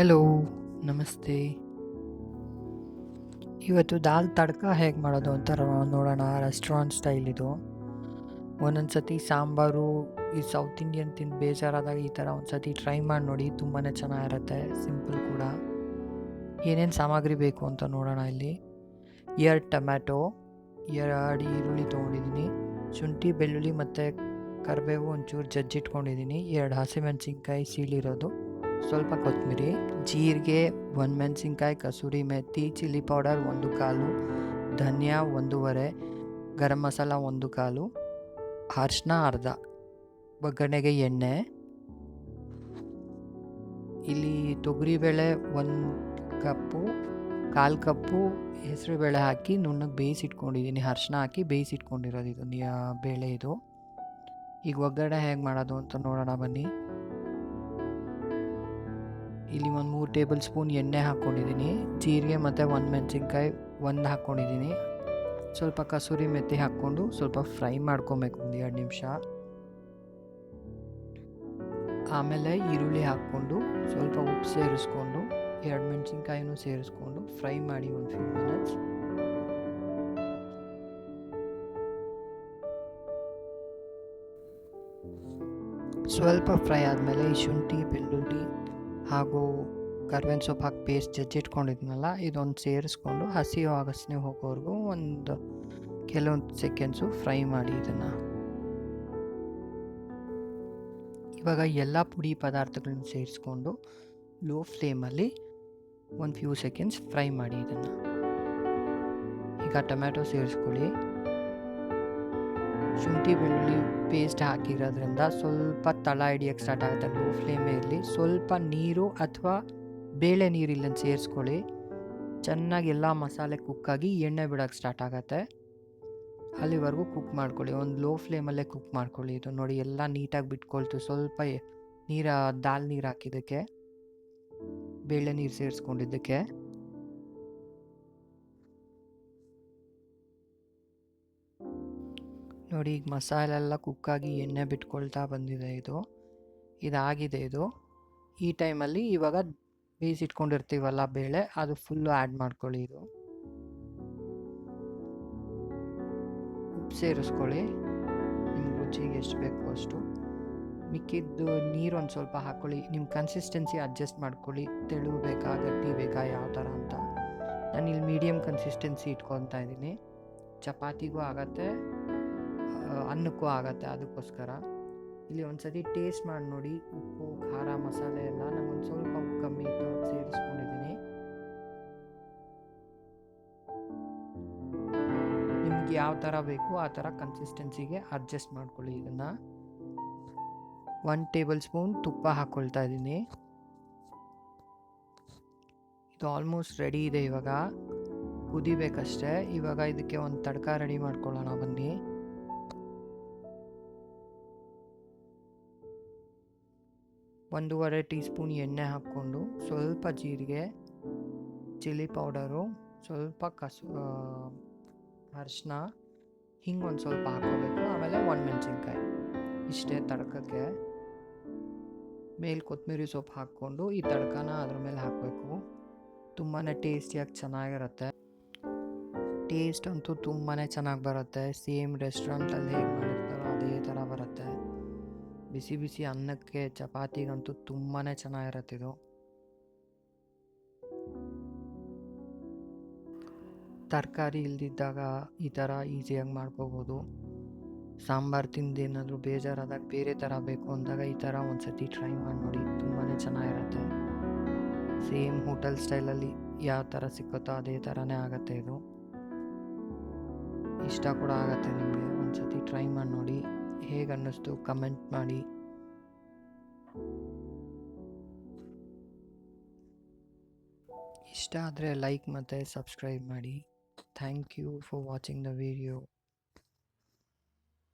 Hello ನಮಸ್ತೆ. ಇವತ್ತು ದಾಲ್ ತಡ್ಕ ಹೇಗೆ ಮಾಡೋದು ಅಂತ ನೋಡೋಣ. ರೆಸ್ಟೋರೆಂಟ್ ಸ್ಟೈಲ್ ಇದು. ಒಂದೊಂದು ಸತಿ ಸಾಂಬಾರು, ಈ ಸೌತ್ ಇಂಡಿಯನ್ ತಿಂದು ಬೇಜಾರಾದಾಗ ಈ ಥರ ಒಂದು ಸತಿ ಟ್ರೈ ಮಾಡಿ ನೋಡಿ ತುಂಬಾ ಚೆನ್ನಾಗಿರುತ್ತೆ ಸಿಂಪಲ್ ಕೂಡ. ಏನೇನು ಸಾಮಗ್ರಿ ಬೇಕು ಅಂತ ನೋಡೋಣ ಇಲ್ಲಿ. ಎರಡು ಟೊಮ್ಯಾಟೊ, ಎರಡು ಈರುಳ್ಳಿ ತೊಗೊಂಡಿದ್ದೀನಿ. ಶುಂಠಿ, ಬೆಳ್ಳುಳ್ಳಿ ಮತ್ತು ಕರಿಬೇವು ಒಂಚೂರು ಜಜ್ಜಿಟ್ಕೊಂಡಿದ್ದೀನಿ. ಎರಡು ಹಸಿಮೆಣಸಿನ್ಕಾಯಿ ಸೀಳಿರೋದು. ಸ್ವಲ್ಪ ಕೊತ್ತಂಬರಿ, ಜೀರಿಗೆ ಒಂದು ಮೆಣಸಿನ್ಕಾಯಿ ಕಸೂರಿ ಮೆಥಿ ಚಿಲ್ಲಿ ಪೌಡರ್ ಒಂದು ಕಾಲು, ಧನಿಯಾ ಒಂದೂವರೆ, ಗರಂ ಮಸಾಲ ಒಂದು ಕಾಲು ಅರಿಶಿನ ಅರ್ಧ, ಒಗ್ಗರಣೆಗೆ ಎಣ್ಣೆ. ಇಲ್ಲಿ ತೊಗರಿಬೇಳೆ ಒಂದು ಕಪ್ಪು, ಕಾಲು ಕಪ್ಪು ಹೆಸರುಬೇಳೆ ಹಾಕಿ ನುಣ್ಣಗೆ ಬೇಯಿಸಿಟ್ಕೊಂಡಿದ್ದೀನಿ ಅರಿಶಿನ ಹಾಕಿ ಬೇಯಿಸಿಟ್ಕೊಂಡಿರೋದು ಇದು ಬೇಳೆ ಇದು. ಈಗ ಒಗ್ಗರಣೆ ಹೇಗೆ ಮಾಡೋದು ಅಂತ ನೋಡೋಣ ಬನ್ನಿ. ಇಲ್ಲಿ ಒಂದು ಮೂರು ಟೇಬಲ್ ಸ್ಪೂನ್ ಎಣ್ಣೆ ಹಾಕ್ಕೊಂಡಿದ್ದೀನಿ ಜೀರಿಗೆ ಮತ್ತು ಒಂದು ಮೆಣಸಿನ್ಕಾಯಿ ಒಂದು ಹಾಕ್ಕೊಂಡಿದ್ದೀನಿ ಸ್ವಲ್ಪ ಕಸೂರಿ ಮೆತ್ತಿ ಹಾಕ್ಕೊಂಡು ಸ್ವಲ್ಪ ಫ್ರೈ ಮಾಡ್ಕೊಬೇಕು ಒಂದು ಎರಡು ನಿಮಿಷ. ಆಮೇಲೆ ಈರುಳ್ಳಿ ಹಾಕ್ಕೊಂಡು ಸ್ವಲ್ಪ ಉಪ್ಪು ಸೇರಿಸ್ಕೊಂಡು, ಎರಡು ಮೆಣಸಿನ್ಕಾಯಿನೂ ಸೇರಿಸ್ಕೊಂಡು ಫ್ರೈ ಮಾಡಿ ಒಂದು ಫ್ಯೂ ಮಿನಿಟ್ಸ್ ಸ್ವಲ್ಪ ಫ್ರೈ ಆದಮೇಲೆ ಈ ಶುಂಠಿ, ಬೆಳ್ಳುಳ್ಳಿ ಹಾಗೂ ಕರ್ಬೇವಿನ ಸೊಪ್ಪು ಹಾಕಿ ಪೇಸ್ಟ್ ಜಜ್ಜಿಟ್ಕೊಂಡಿದ್ನಲ್ಲ ಇದೊಂದು ಸೇರಿಸ್ಕೊಂಡು ಹಸಿ ವಾಸನೆ ಹೋಗೋವರೆಗೂ ಒಂದು ಕೆಲವೊಂದು ಸೆಕೆಂಡ್ಸು ಫ್ರೈ ಮಾಡಿ ಇದನ್ನು. ಇವಾಗ ಎಲ್ಲ ಪುಡಿ ಪದಾರ್ಥಗಳನ್ನ ಸೇರಿಸ್ಕೊಂಡು ಲೋ ಫ್ಲೇಮಲ್ಲಿ ಒಂದು ಫ್ಯೂ ಸೆಕೆಂಡ್ಸ್ ಫ್ರೈ ಮಾಡಿ ಇದನ್ನು. ಈಗ ಟೊಮ್ಯಾಟೊ ಸೇರಿಸ್ಕೊಳ್ಳಿ. ಶುಂಠಿ ಬೆಳ್ಳುಳ್ಳಿ ಪೇಸ್ಟ್ ಹಾಕಿರೋದ್ರಿಂದ ಸ್ವಲ್ಪ ತಳ ಹಿಡಿಯೋಕ್ಕೆ ಸ್ಟಾರ್ಟ್ ಆಗುತ್ತೆ ಲೋ ಫ್ಲೇಮಲ್ಲಿ ಸ್ವಲ್ಪ ನೀರು ಅಥವಾ ಬೇಳೆ ನೀರಿಲ್ಲನ್ನು ಸೇರಿಸ್ಕೊಳ್ಳಿ. ಚೆನ್ನಾಗಿ ಎಲ್ಲ ಮಸಾಲೆ ಕುಕ್ಕಾಗಿ ಎಣ್ಣೆ ಬಿಡೋಕ್ಕೆ ಸ್ಟಾರ್ಟ್ ಆಗುತ್ತೆ. ಅಲ್ಲಿವರೆಗೂ ಕುಕ್ ಮಾಡ್ಕೊಳ್ಳಿ. ಒಂದು ಲೋ ಫ್ಲೇಮಲ್ಲೇ ಕುಕ್ ಮಾಡ್ಕೊಳ್ಳಿ ಇದು ನೋಡಿ, ಎಲ್ಲ ನೀಟಾಗಿ ಬಿಟ್ಕೊಳ್ತು. ಸ್ವಲ್ಪ ನೀರ, ದಾಲ್ ನೀರು ಹಾಕಿದ್ದಕ್ಕೆ, ಬೇಳೆ ನೀರು ಸೇರಿಸ್ಕೊಂಡಿದ್ದಕ್ಕೆ. ನೋಡಿ ಈಗ ಮಸಾಲೆ ಎಲ್ಲ ಕುಕ್ಕಾಗಿ ಎಣ್ಣೆ ಬಿಟ್ಕೊಳ್ತಾ ಬಂದಿದೆ ಇದು. ಇದಾಗಿದೆ ಇದು. ಈ ಟೈಮಲ್ಲಿ ಇವಾಗ ಬೇಯಿಸಿಟ್ಕೊಂಡಿರ್ತೀವಲ್ಲ ಬೇಳೆ, ಅದು ಫುಲ್ಲು ಆ್ಯಡ್ ಮಾಡ್ಕೊಳ್ಳಿ ಇದು. ಉಪ್ಪು ಸೇರಿಸ್ಕೊಳ್ಳಿ. ನಿಮ್ಮ ರುಚಿಗೆ ಎಷ್ಟು ಬೇಕು ಅಷ್ಟು. ಮಿಕ್ಕಿದ್ದು ನೀರು ಒಂದು ಸ್ವಲ್ಪ ಹಾಕ್ಕೊಳ್ಳಿ ನಿಮ್ಮ ಕನ್ಸಿಸ್ಟೆನ್ಸಿ ಅಡ್ಜಸ್ಟ್ ಮಾಡ್ಕೊಳ್ಳಿ. ತೆಳು ಬೇಕಾ, ಗಟ್ಟಿ ಬೇಕಾ, ಯಾವ ಥರ ಅಂತ. ನಾನು ಇಲ್ಲಿ ಮೀಡಿಯಮ್ ಕನ್ಸಿಸ್ಟೆನ್ಸಿ ಇಟ್ಕೊತಾ ಇದ್ದೀನಿ. ಚಪಾತಿಗೂ ಆಗತ್ತೆ. ಅನ್ನಕ್ಕೂ ಆಗತ್ತೆ ಅದಕ್ಕೋಸ್ಕರ. ಇಲ್ಲಿ ಒಂದು ಸತಿ ಟೇಸ್ಟ್ ಮಾಡಿ ನೋಡಿ. ಉಪ್ಪು, ಖಾರ, ಮಸಾಲೆ ಎಲ್ಲ ಒಂದು ಸ್ವಲ್ಪ ಉಪ್ಪು ಕಮ್ಮಿ ಇತ್ತು ಅದು ಸೇರಿಸ್ಕೊಂಡಿದ್ದೀನಿ. ನಿಮ್ಗೆ ಯಾವ ಥರ ಬೇಕು ಆ ಥರ ಕನ್ಸಿಸ್ಟೆನ್ಸಿಗೆ ಅಡ್ಜಸ್ಟ್ ಮಾಡ್ಕೊಳ್ಳಿ ಇದನ್ನು. ಒನ್ ಟೇಬಲ್ ಸ್ಪೂನ್ ತುಪ್ಪ ಹಾಕ್ಕೊಳ್ತಾ ಇದ್ದೀನಿ. ಇದು ಆಲ್ಮೋಸ್ಟ್ ರೆಡಿ ಇದೆ ಇವಾಗ. ಕುದಿಬೇಕಷ್ಟೇ. ಇವಾಗ ಇದಕ್ಕೆ ಒಂದು ತಡ್ಕ ರೆಡಿ ಮಾಡ್ಕೊಳ್ಳೋಣ ಬನ್ನಿ. ಒಂದೂವರೆ ಟೀ ಸ್ಪೂನ್ ಎಣ್ಣೆ ಹಾಕ್ಕೊಂಡು ಸ್ವಲ್ಪ ಜೀರಿಗೆ, ಚಿಲ್ಲಿ ಪೌಡರು, ಸ್ವಲ್ಪ ಕಸು ಅರಿಶಿನ ಹಿಂಗೆ ಒಂದು ಸ್ವಲ್ಪ ಹಾಕ್ಕೋಬೇಕು. ಆಮೇಲೆ ಒಣಮೆಣ್ಸಿನ್ಕಾಯಿ. ಇಷ್ಟೇ ತಡ್ಕಕ್ಕೆ. ಮೇಲೆ ಕೊತ್ತಂಬರಿ ಸೊಪ್ಪು ಹಾಕ್ಕೊಂಡು ಈ ತಡ್ಕನ ಅದ್ರ ಮೇಲೆ ಹಾಕಬೇಕು. ತುಂಬಾ ಟೇಸ್ಟಿಯಾಗಿ ಚೆನ್ನಾಗಿರುತ್ತೆ. ಟೇಸ್ಟ್ ಅಂತೂ ತುಂಬಾ ಚೆನ್ನಾಗಿ ಬರುತ್ತೆ. ಸೇಮ್ ರೆಸ್ಟೋರೆಂಟಲ್ಲಿ ಹೇಗೆ ಮಾಡಿರ್ತಾರೋ ಅದೇ ಥರ ಬರುತ್ತೆ. ಬಿಸಿ ಬಿಸಿ ಅನ್ನಕ್ಕೆ ಚಪಾತಿಗಂತೂ ತುಂಬಾ ಚೆನ್ನಾಗಿರುತ್ತೆ ಇದು. ತರಕಾರಿ ಇಲ್ದಿದ್ದಾಗ ಈ ಥರ ಈಸಿಯಾಗಿ ಮಾಡ್ಕೋಬೋದು. ಸಾಂಬಾರು ತಿಂದು ಏನಾದರೂ ಬೇಜಾರಾದಾಗ ಬೇರೆ ಥರ ಬೇಕು ಅಂದಾಗ ಈ ಥರ ಒಂದು ಸತಿ ಟ್ರೈ ಮಾಡಿ ನೋಡಿ ತುಂಬಾ ಚೆನ್ನಾಗಿರುತ್ತೆ. ಸೇಮ್ ಹೋಟೆಲ್ ಸ್ಟೈಲಲ್ಲಿ ಯಾವ ಥರ ಸಿಕ್ಕುತ್ತೋ ಅದೇ ಥರನೇ ಆಗುತ್ತೆ ಇದು. ಇಷ್ಟ ಕೂಡ ಆಗುತ್ತೆ ನಿಮಗೆ ಒಂದು ಸತಿ ಟ್ರೈ ಮಾಡಿ ನೋಡಿ. ಹೇಗೆ ಅನ್ನಿಸ್ತು ಕಮೆಂಟ್ ಮಾಡಿ. ಇಷ್ಟ ಆದರೆ ಲೈಕ್ ಮತ್ತು ಸಬ್ಸ್ಕ್ರೈಬ್ ಮಾಡಿ. Thank you for watching the video.